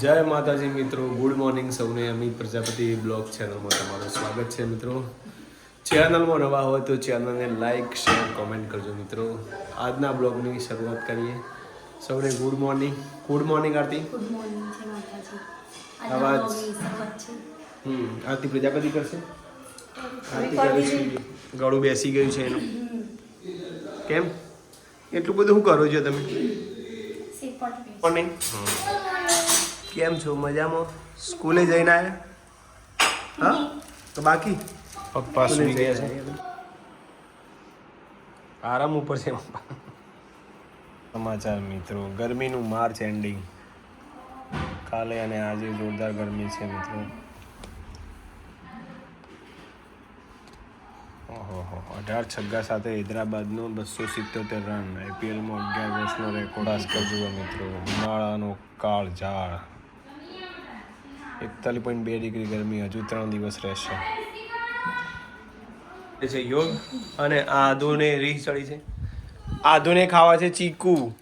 જય માતાજી મિત્રો ગુડ મોર્નિંગ સૌને. અમિત પ્રજાપતિ બ્લોગ ચેનલમાં તમારું સ્વાગત છે મિત્રો. ચેનલમાં નવા હોય તો ચેનલને લાઈક શેર કોમેન્ટ કરજો મિત્રો. આજના બ્લોગની શરૂઆત કરીએ. સૌને good morning. Good morning Aarti. અવાજ. હમ આરતી પ્રજાપતિ કરશે? આરતી. ગળું બેસી ગયું છે એનું. કેમ? એટલું બધું શું કરો છો તમે. મોર્નિંગ કેમ છો? મજામાં? સ્કૂલે જઈને આવ્યા હા? તો બાકી? પપ્પા સુઈ ગયા છે. આરામ ઉપર છે પપ્પા. સમાચાર મિત્રો ગરમીનું માર્ચ એન્ડિંગ કાલે અને આજે જોરદાર ગરમી છે મિત્રો. ઓહો અઢાર છગ્ગા સાથે હૈદરાબાદનો બસો સિત્તોતેર રન. આઈપીએલમાં અગિયાર વર્ષનો રેકોર્ડ આજકાલ જુઓ મિત્રો ઉનાળાનો કાળ ઝાડ એકતાલીસ પોઈન્ટ બે ડિગ્રી ગરમી હજુ ત્રણ દિવસ રહેશે. છે યોગ અને આદુને રીહ ચડી છે. આદુને ખાવા છે ચીકુ.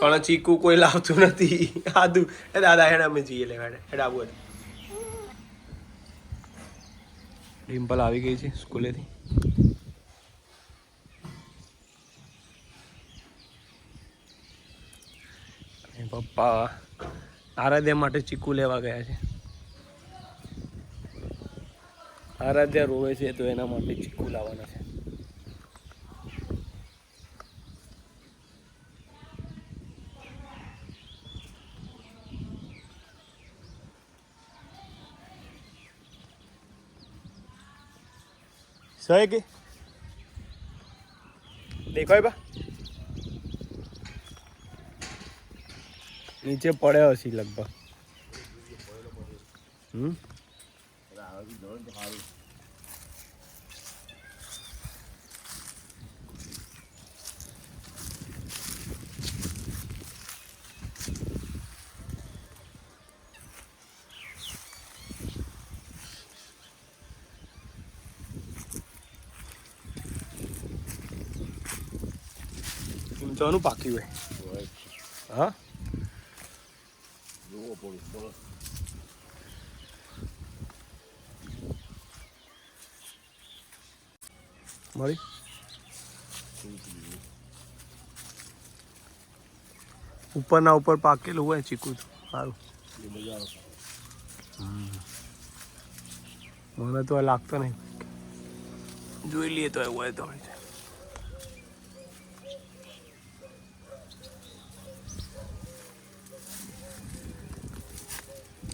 પણ ચીકુ કોઈ લાવતું નથી. આદુ. એ દાદા હેડ અમે જઈએ લેવા હેડ આવું ડિમ્પલ આવી ગઈ છે સ્કૂલેથી. અને પપ્પા આરાધ્યા માટે ચીકુ લેવા ગયા છે. આરાધ્યા રોવે છે તો એના માટે ચીકુ લાવવાના છે. સહે દેખાય બા. નીચે પડ્યો હશે લગભગ. હમ? ઊંચાનું પાક્યું હોય. હા? મળી? ઉપરના ઉપર પાકેલું હોય ચીકુ સારું. મને તો લાગતો નહીં. જોઈ લઈએ તો એવું હોય તો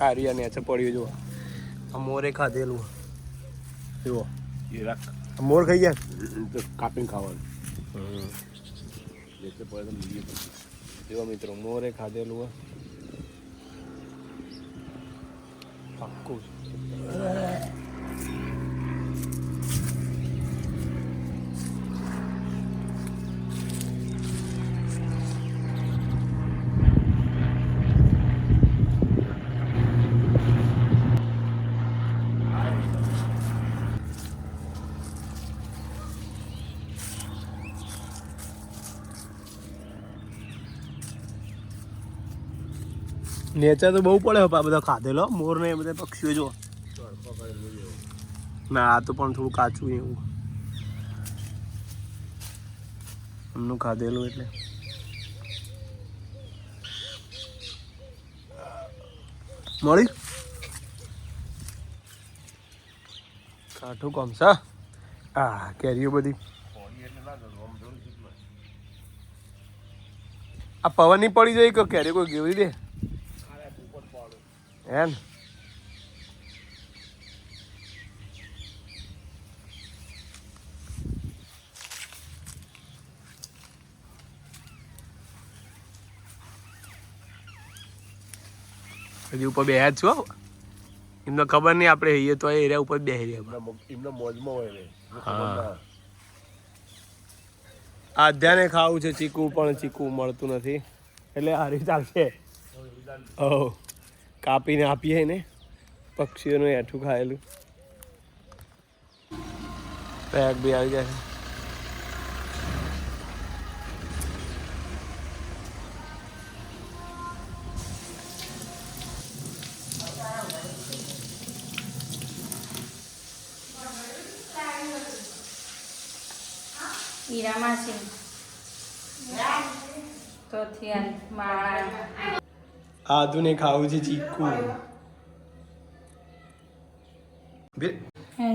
આ રિયા નેચે પડ્યું જુઓ. આ મોરે ખાધેલું. જુઓ. મોર ખાઈ ગયા? તો કાપીને ખાવાનું. એટલે પડે તો પછી જુઓ મિત્રો મોરે ખાધેલું હોય પાક્કું. નેચર તો બહુ પડે આ બધા ખાધેલો મોર ને બધા પક્ષીઓ જો ના, આ તો પણ થોડું કાચું એવું. એમનું ખાધેલું એટલે. મળી? કાઠું કોમસા આ કેરીઓ બધી. આ પવનની પડી જાય કે કેરી કોઈ ગેવરી દે? એમ હજી ઉપર બેહ્યા જ છો? એમને ખબર નહીં આપણે હઈએ તો એ એરિયા ઉપર બેહી રહ્યા એમના મોજમાં હોય. ના. આધ્યાને ખાવું છે ચીકુ પણ ચીકુ મળતું નથી. એટલે હારી ચાલશે. ઓ કાપીને આપીએ ને પક્ષીઓનું એઠું ખાયેલું. પેક બી આવી જાય ઈરા માસી તો થયા માળા. આધુને ખાવું છે ચીકુ.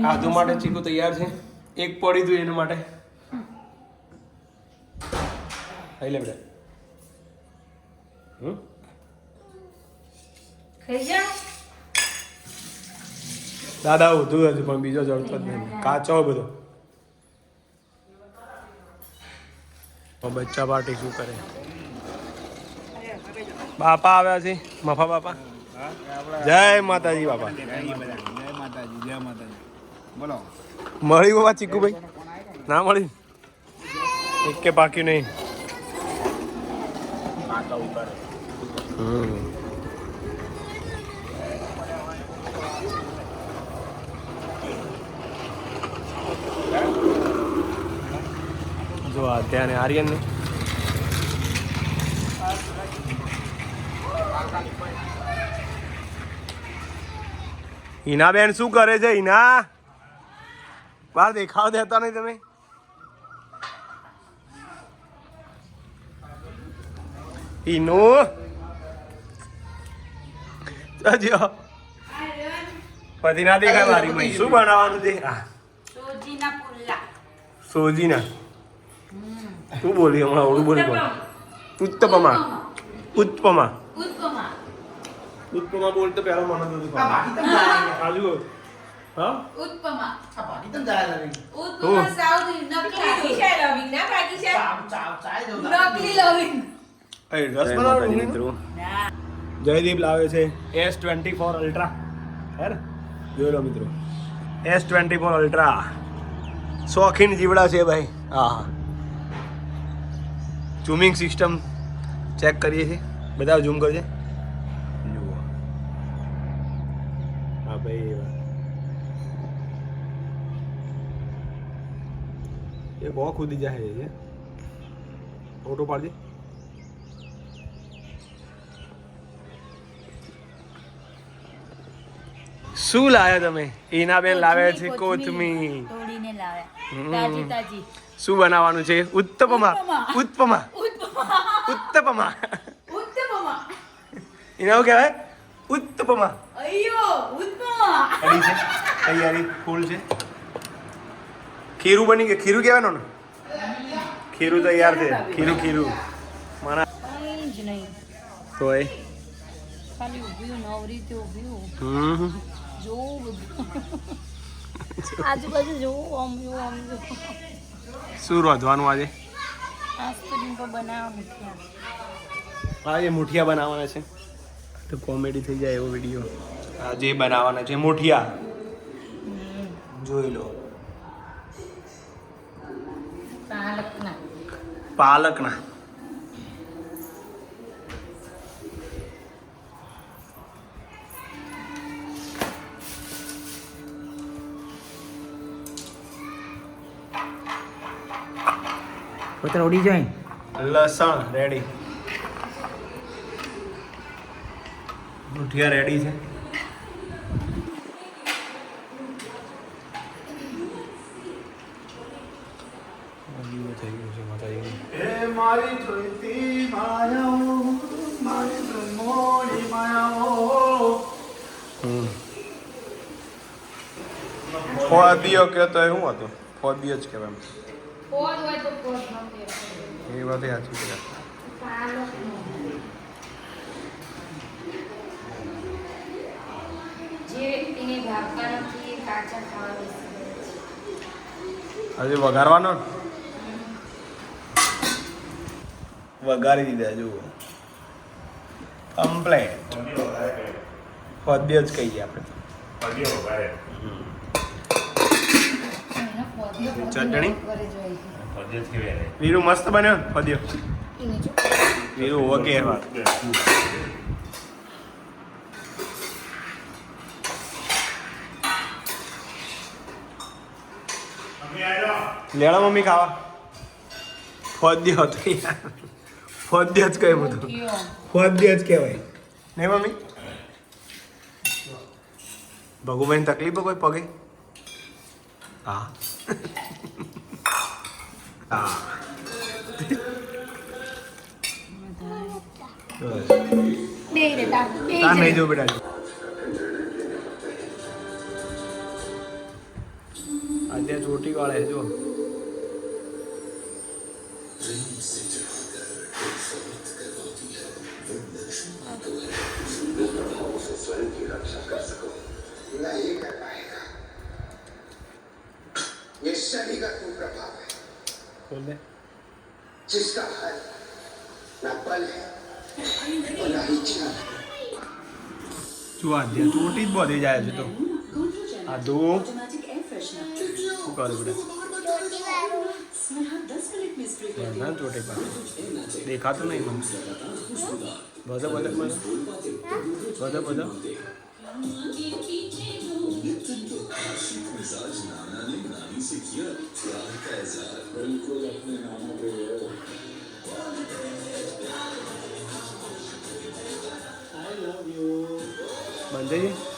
આદુ માટે ચીકુ તૈયાર છે. એક પડી તું એના માટે. ખાઈ લે બેટા. હમ? ખાઈ જા. દાદા ઊંધું હતું પણ બીજો જડતો જ નહીં. કાચો બધો. બચ્ચા પાર્ટી શું કરે? બાપા આવ્યા છે. મફા બાપા. જય માતાજી બાપા. જય માતાજી જય માતાજી બોલો મળી બાબા ચીકુભાઈ? ના મળી એક કે બાકી નહીં. જો અત્યારે આર્યન ને હિના બેન શું કરે છે હિના બહાર દેખાવ દેતા નહીં તમે. હિનુ પછી ના દેખાય મારી શું બનાવવાનું છે? સોજીના શું બોલી હમણાં? ઓળું બોલી ઉત્તપમા. ઉત્તપમા. ઉત્તપમા બોલ તો પહેલા મને તો આજુ હા ઉત્પમા હું? ઉત્પમા સાઉથ નકલી છે લવિંગ ના બાકી છે નકલી લવિંગ એ રસ બનાવવાનું મિત્રો જયદીપ લાવે છે S twenty four Ultra here જોઈ લો મિત્રો એસ ટ્વેન્ટી ફોર અલ્ટ્રા શોખીન જીવડા છે ભાઈ હા હા ઝૂમિંગ સિસ્ટમ ચેક કરીએ છીએ બધા ઝૂમ કરજે જુઓ હા ભાઈ એ વાત. એ બહુ ખુદી જાય છે ફોટો પાડજે શું લાવ્યા તમે? ઈનાબેન લાવ્યા છે કોથમી શું બનાવવાનું છે? ઉત્તપમા. ઉત્તપમા. ઉત્તપમા. ઉત્પમા એને કહેવાય ઉત્તપમા. ઉત્પમા રેડી છે? તૈયારી ફૂલ છે? ખીરું બની ગયું. ખીરું કહેવાનું ને? ખીરું તૈયાર છે. ખીરું ખીરું. મારા તો એ ખાલી ઊભી નવરી તે ઊભી જોવું બધું. આજુબાજુ જોવું આમ જોવું આમ જોવું. શું રોધવાનું આજે? આજે મુઠિયા બનાવવાના છે. તો કોમેડી થઈ જાય એવો વીડિયો. આજે બનાવવાના છે મોઠિયા. જોઈ લો. પાલકના. પાલકના. પોતે ઉડી જાય. લસણ રેડી મુઠિયા રેડી છે. થઈ ગયું છે માતાજી હે મારી જોઈતી માયાઓ મારી બ્રહ્મોની માયાઓ ફોદિયો કહેતો એ શું હતું ફોદિયો જ કહેવાય પોદ હોય તો પોદ એ વાત સાચી છે પાલકનો. જે વ્યક્તિને ભાવતા નથી એ કાચા ખાવા બેસી જાય છે. હજી વઘારવાનો ને? વઘારી દીધા જુઓ. કમ્પ્લેટ ફોદિયો જ કહીએ આપણે. પોદિયો પોદિયો ચટણી? વીરુ મસ્ત બન્યો જો. વીરુ ઓકે વાત લેણા મમ્મી ખાવા? ફોદ્યો હતો યાર. ફોદ્યો જ કહે બધું. કયો? જ કહેવાય. નહીં મમ્મી? ભગુભાઈ તકલીફ કોઈ પગે? હા. હા. નહીં જો બેટા. આજે ચોટી વાળે જો. नहीं कर पाएगा ये शनि का कुप्रभाव है ખોલ દે जिसका हल न बल है और न ही ज्ञान है જો આજે ચોટી જ બધી જાય છે તો આ દો શું કરે બેટા ના ચોટી પાસે દેખાતું નહીં મને બધા બધા બધા બધા બધા બંધ થઈ જાય